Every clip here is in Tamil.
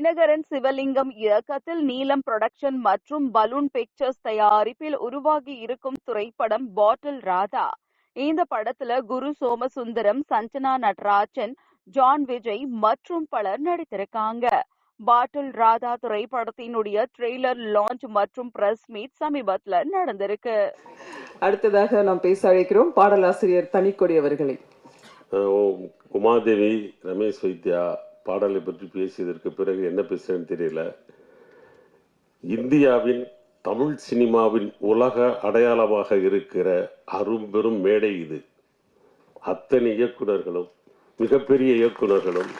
தினகரன் சிவலிங்கம் இயக்கத்தில் நீலம் புரொடக்ஷன் மற்றும் பலூன் பிக்சர்ஸ் தயாரிப்பில் உருவாகி இருக்கும் திரைப்படம் பாட்டில் ராதா. இந்த படத்துல குரு சோமசுந்தரம் சஞ்சனா நடராஜன் ஜான் விஜய் மற்றும் பலர் நடித்திருக்காங்க. பாட்டில் ராதா திரைப்படத்தினுடைய ட்ரெய்லர் லான்ச் மற்றும் பிரஸ் மீட் சமீபத்துல நடந்திருக்கு. அடுத்ததாக நாம் பேச அழைக்கிறோம் பாடலாசிரியர் தனிக்கொடி அவர்களை. உமாதேவி ரமேஷ் வைத்யா பாடலை பற்றி பேசியதற்கு பிறகு என்ன பேசுகிறேன்னு தெரியல. இந்தியாவின் தமிழ் சினிமாவின் உலக அடையாளமாக இருக்கிற அரும்பெரும் மேடை இது. அத்தனை இயக்குனர்களும் மிகப்பெரிய இயக்குனர்களும்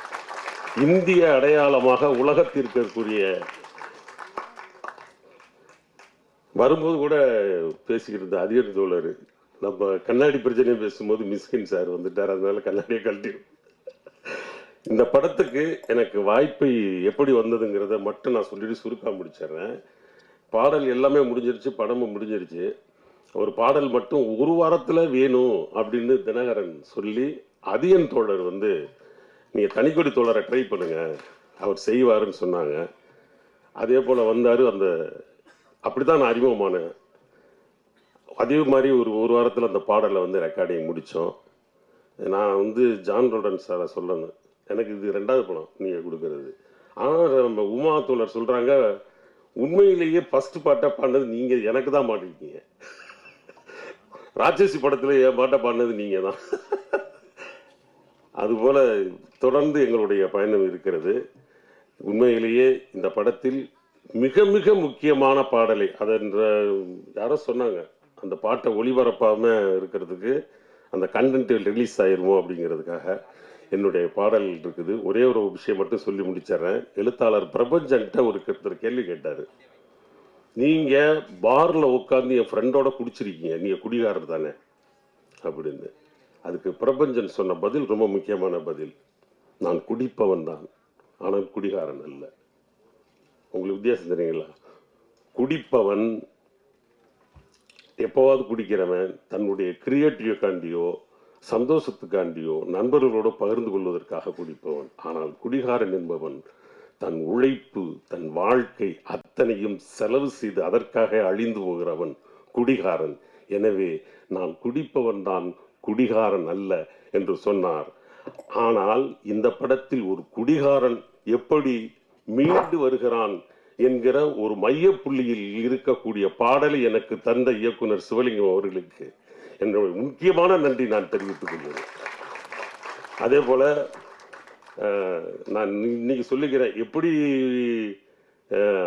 இந்திய அடையாளமாக உலகத்திற்கு இருக்கக்கூடிய வரும்போது கூட பேசிக்கிட்டு இருந்த அதிகர் தோழர் நம்ம கண்ணாடி பிரச்சனையை பேசும்போது மிஸ்கின் சார் வந்துட்டார். அதனால கண்ணாடியை கழட்டி இந்த படத்துக்கு எனக்கு வாய்ப்பை எப்படி வந்ததுங்கிறத மட்டும் நான் சொல்லிட்டு சுருக்காக முடிச்சிடுறேன். பாடல் எல்லாமே முடிஞ்சிருச்சு படமும் முடிஞ்சிருச்சு. ஒரு பாடல் மட்டும் ஒரு வாரத்தில் வேணும் அப்படின்னு தினகரன் சொல்லி அதியன் தோழர் வந்து நீங்கள் தனிக்கொடி தோழரை ட்ரை பண்ணுங்க அவர் செய்வாருன்னு சொன்னாங்க. அதே போல் வந்தார் அந்த அப்படி தான் நான் அறிமுகமானேன். அதே மாதிரி ஒரு ஒரு வாரத்தில் அந்த பாடலை வந்து ரெக்கார்டிங் முடித்தோம் நான் வந்து ஜான் ரோடன் சாரை சொல்லணும். எனக்கு இது ரெண்டாவது படம் நீங்கள் கொடுக்கறது. ஆனால் நம்ம உமா தோழர் சொல்கிறாங்க உண்மையிலேயே ஃபர்ஸ்ட் பாட்டை பாடினது நீங்கள் எனக்கு தான் மாட்டிருக்கீங்க ராட்சசி படத்தில் என் பாட்டை பாடினது நீங்கள் தான். அதுபோல் தொடர்ந்து எங்களுடைய பயணம் இருக்கிறது. உண்மையிலேயே இந்த படத்தில் மிக மிக முக்கியமான பாடலை அதென்ற யாரோ சொன்னாங்க அந்த பாட்டை ஒளிபரப்பாம இருக்கிறதுக்கு அந்த கண்டென்ட் ரிலீஸ் ஆயிடுமோ அப்படிங்கிறதுக்காக. என்னுடைய பாடல் இருக்குது. ஒரே ஒரு விஷயம் மட்டும் சொல்லி முடிச்சிடுறேன். எழுத்தாளர் பிரபஞ்சன்கிட்ட ஒரு ஒருத்தர் கேள்வி கேட்டார். நீங்கள் பார்ல உட்காந்து என் ஃப்ரெண்டோட குடிச்சிருக்கீங்க. நீங்கள் குடிகாரர் தானே? அப்படின்னு. அதுக்கு பிரபஞ்சன் சொன்ன பதில் ரொம்ப முக்கியமான பதில். நான் குடிப்பவன் தான். ஆனால் குடிகாரன் அல்ல. உங்களுக்கு வித்தியாசம் தெரியுங்களா? குடிப்பவன் எப்போவாவது குடிக்கிறவன் தன்னுடைய கிரியேட்டிவ்காண்டியோ சந்தோஷத்துக்காண்டியோ நண்பர்களோடு பகிர்ந்து கொள்வதற்காக குடிப்பவன். ஆனால் குடிகாரன் என்பவன் தன் உழைப்பு தன் வாழ்க்கை அத்தனையும் செலவு செய்து அதற்காக அழிந்து போகிறவன் குடிகாரன். எனவே நான் குடிப்பவன் தான் குடிகாரன் அல்ல என்று சொன்னார். ஆனால் இந்த படத்தில் ஒரு குடிகாரன் எப்படி மீண்டு வருகிறான் என்கிற ஒரு மையப்புள்ளியில் இருக்கக்கூடிய பாடலை எனக்கு தந்த இயக்குனர் சிவலிங்கம் அவர்களுக்கு என்னுடைய முக்கியமான நன்றி நான் தெரிவித்துக் கொள்கிறேன். அதே போல நான் இன்னைக்கு சொல்லுகிறேன் எப்படி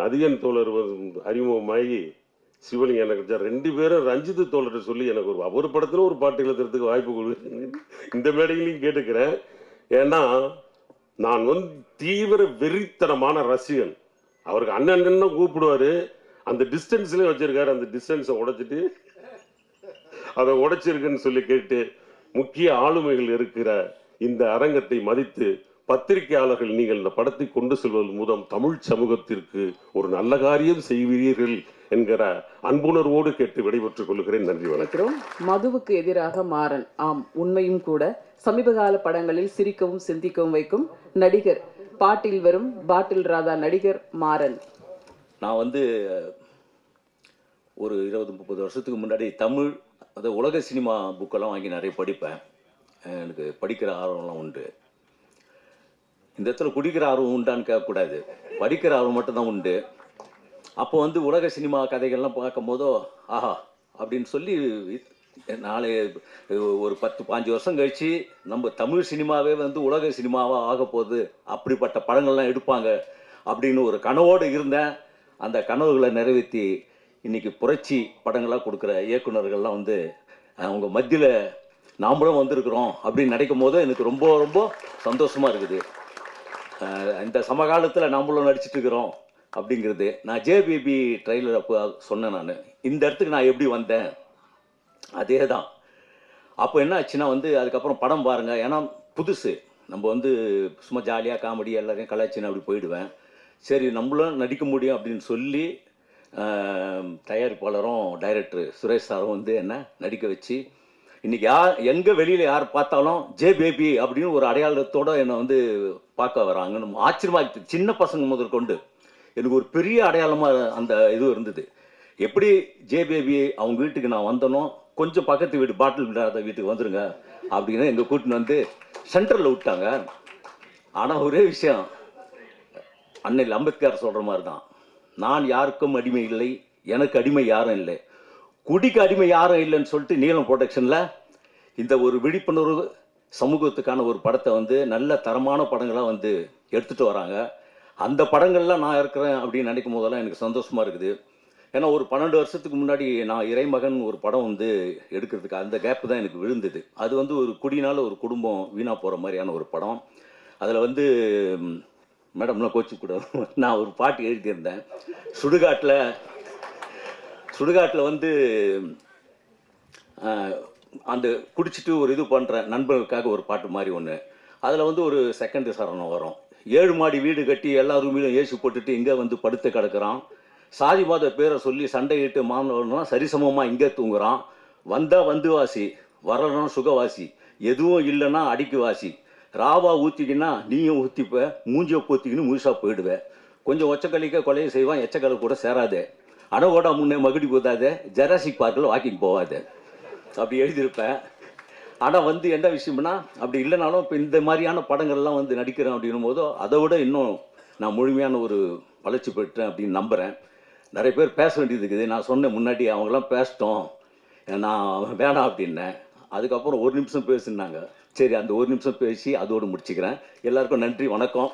அதிகன் தோழர் அறிமுகமாகி சிவலிங்க எனக்கு ரெண்டு பேரும் ரஞ்சித் தோழர் சொல்லி எனக்கு ஒரு ஒரு படத்தில் ஒரு பாட்டு எழுதுறதுக்கு வாய்ப்பு கொடுக்குறேன். இந்த மேடையிலையும் கேட்டுக்கிறேன். ஏன்னா நான் வந்து தீவிர வெறித்தனமான ரசிகன். அவருக்கு அண்ணன் தான் கூப்பிடுவாரு. அந்த டிஸ்டன்ஸ்லேயே வச்சிருக்காரு. அந்த டிஸ்டன்ஸை உடைச்சிட்டு அதை உடைச்சிருக்குன்னு சொல்லி கேட்டு முக்கிய ஆளுமைகள் இருக்கிற இந்த அரங்கத்தை மதித்து பத்திரிகையாளர்கள் நீங்கள் இந்த படத்தை கொண்டு செல்வதன் மூலம் தமிழ் சமூகத்திற்கு ஒரு நல்ல காரியம் செய்வீர்கள் என்கிற அன்புணர்வோடு கேட்டு விடைபெற்றுக் கொள்கிறேன். நன்றி வணக்கம். மதுவுக்கு எதிராக மாறன். ஆம் உண்மையும் கூட. சமீபகால படங்களில் சிரிக்கவும் சிந்திக்கவும் வைக்கும் நடிகர் பாட்டில் வரும் பாட்டில் ராதா நடிகர் மாறன். நான் வந்து ஒரு இருபது முப்பது வருஷத்துக்கு முன்னாடி தமிழ் அது உலக சினிமா புக்கெல்லாம் வாங்கி நிறைய படிப்பேன். எனக்கு படிக்கிற ஆர்வம்லாம் உண்டு. இந்த இடத்துல குடிக்கிற ஆர்வம் உண்டான்னு கேட்கக்கூடாது. படிக்கிற ஆர்வம் மட்டும்தான் உண்டு. அப்போ வந்து உலக சினிமா கதைகள்லாம் பார்க்கும்போதோ ஆஹா அப்படின்னு சொல்லி நாளை ஒரு பத்து பாஞ்சு வருஷம் கழிச்சு நம்ம தமிழ் சினிமாவே வந்து உலக சினிமாவாக ஆக போகுது. அப்படிப்பட்ட படங்கள்லாம் எடுப்பாங்க அப்படின்னு ஒரு கனவோடு இருந்தேன். அந்த கனவுகளை நிறைவேற்றி இன்றைக்கி புரட்சி படங்களாக கொடுக்குற இயக்குனர்கள்லாம் வந்து அவங்க மத்தியில் நாமளும் வந்திருக்கிறோம் அப்படின்னு நினைக்கும் போது எனக்கு ரொம்ப ரொம்ப சந்தோஷமாக இருக்குது. இந்த சமகாலத்தில் நாமளும் நடிச்சிட்டு இருக்கிறோம் அப்படிங்கிறது. நான் ஜேபிபி ட்ரெய்லர் அப்போ சொன்னேன் நான். இந்த இடத்துக்கு நான் எப்படி வந்தேன்? அதே தான் அப்போ என்ன ஆச்சுன்னா வந்து அதுக்கப்புறம் படம் பாருங்கள் ஏன்னா புதுசு. நம்ம வந்து சும்மா ஜாலியாக காமெடி எல்லாரையும் கலாச்சின்னு அப்படி போயிடுவேன். சரி நம்மளும் நடிக்க முடியும் அப்படின்னு சொல்லி தயாரிப்பாளரும் டைரக்டர் சுரேஷ் சாரும் வந்து என்ன நடிக்க வச்சு இன்றைக்கி யார் எங்கே வெளியில் யார் பார்த்தாலும் ஜே பேபி அப்படின்னு ஒரு அடையாளத்தோடு என்னை வந்து பார்க்க வராங்கன்னு ஆச்சரியமாக சின்ன பசங்க முதல் கொண்டு. எனக்கு ஒரு பெரிய அடையாளமாக அந்த இது இருந்தது. எப்படி ஜே பேபி அவங்க வீட்டுக்கு நான் வந்தனோ கொஞ்சம் பக்கத்து வீடு பாட்டில் விடாத வீட்டுக்கு வந்துடுங்க அப்படின்னு எங்கள் கூட்டின்னு வந்து சென்டரில் விட்டாங்க. ஆனால் ஒரே விஷயம் அன்னையில் அம்பேத்கர் சொல்கிற மாதிரி தான் நான் யாருக்கும் அடிமை இல்லை எனக்கு அடிமை யாரும் இல்லை. குடிக்கு அடிமை யாரும் இல்லைன்னு சொல்லிட்டு நீலம் ப்ரொடக்ஷனில் இந்த ஒரு விழிப்புணர்வு சமூகத்துக்கான ஒரு படத்தை வந்து நல்ல தரமான படங்களாக வந்து எடுத்துகிட்டு வராங்க. அந்த படங்கள்லாம் நான் இருக்கிறேன் அப்படின்னு நினைக்கும் போதெல்லாம் எனக்கு சந்தோஷமாக இருக்குது. ஏன்னா ஒரு பன்னெண்டு வருஷத்துக்கு முன்னாடி நான் இறைமகன் ஒரு படம் வந்து எடுக்கிறதுக்கு அந்த கேப்பு தான் எனக்கு விழுந்தது. அது வந்து ஒரு குடினால ஒரு குடும்பம் வீணாக போகிற மாதிரியான ஒரு படம். அதில் வந்து மேடம்லாம் கோச்சு கூட நான் ஒரு பாட்டு எழுதியிருந்தேன். சுடுகாட்டில் சுடுகாட்டில் வந்து அந்த குடிச்சிட்டு ஒரு இது பண்ணுற நண்பர்களுக்காக ஒரு பாட்டு மாதிரி ஒன்று அதில் வந்து ஒரு செகண்ட் சரணம் வரும். ஏழு மாடி வீடு கட்டி எல்லா ரூமிலும் ஏசி போட்டுட்டு இங்கே வந்து படுத்து கிடக்குறான். சாதி மாத பேரை சொல்லி சண்டையிட்டு மாணவர்கள்லாம் சரிசமமாக இங்கே தூங்குறான். வந்தால் வந்து வாசி வரலன்னா சுகவாசி. எதுவும் இல்லைன்னா அடிக்கு வாசி. ராவா ஊற்றிக்கின்னா நீயும் ஊற்றிப்ப மூஞ்சியை போத்திக்கின்னு முழுசாக போயிடுவேன் கொஞ்சம் ஒச்சக்கலிக்க கொலையை செய்வான் எச்சக்கலை கூட சேராதே. அணவோட முன்னே மகுடி போதாத ஜெராசிக் பார்க்கில் வாக்கிங் போவாத. அப்படி எழுதியிருப்பேன் ஆனால் வந்து என்ன விஷயம்னா அப்படி இல்லைனாலும் இப்போ இந்த மாதிரியான படங்கள்லாம் வந்து நடிக்கிறேன் அப்படின்னும் போதோ அதை விட இன்னும் நான் முழுமையான ஒரு வளர்ச்சி பெற்றேன் அப்படின்னு நம்புகிறேன் நிறைய பேர் பேச வேண்டியது இருக்குது. நான் சொன்னேன் முன்னாடி அவங்களாம் பேசிட்டோம். நான் வேணாம் அப்படின்னேன். அதுக்கப்புறம் ஒரு நிமிஷம் பேசினாங்க. சரி அந்த ஒரு நிமிஷம் பேசி அதோடு முடிச்சுக்கிறேன். எல்லாருக்கும் நன்றி வணக்கம்.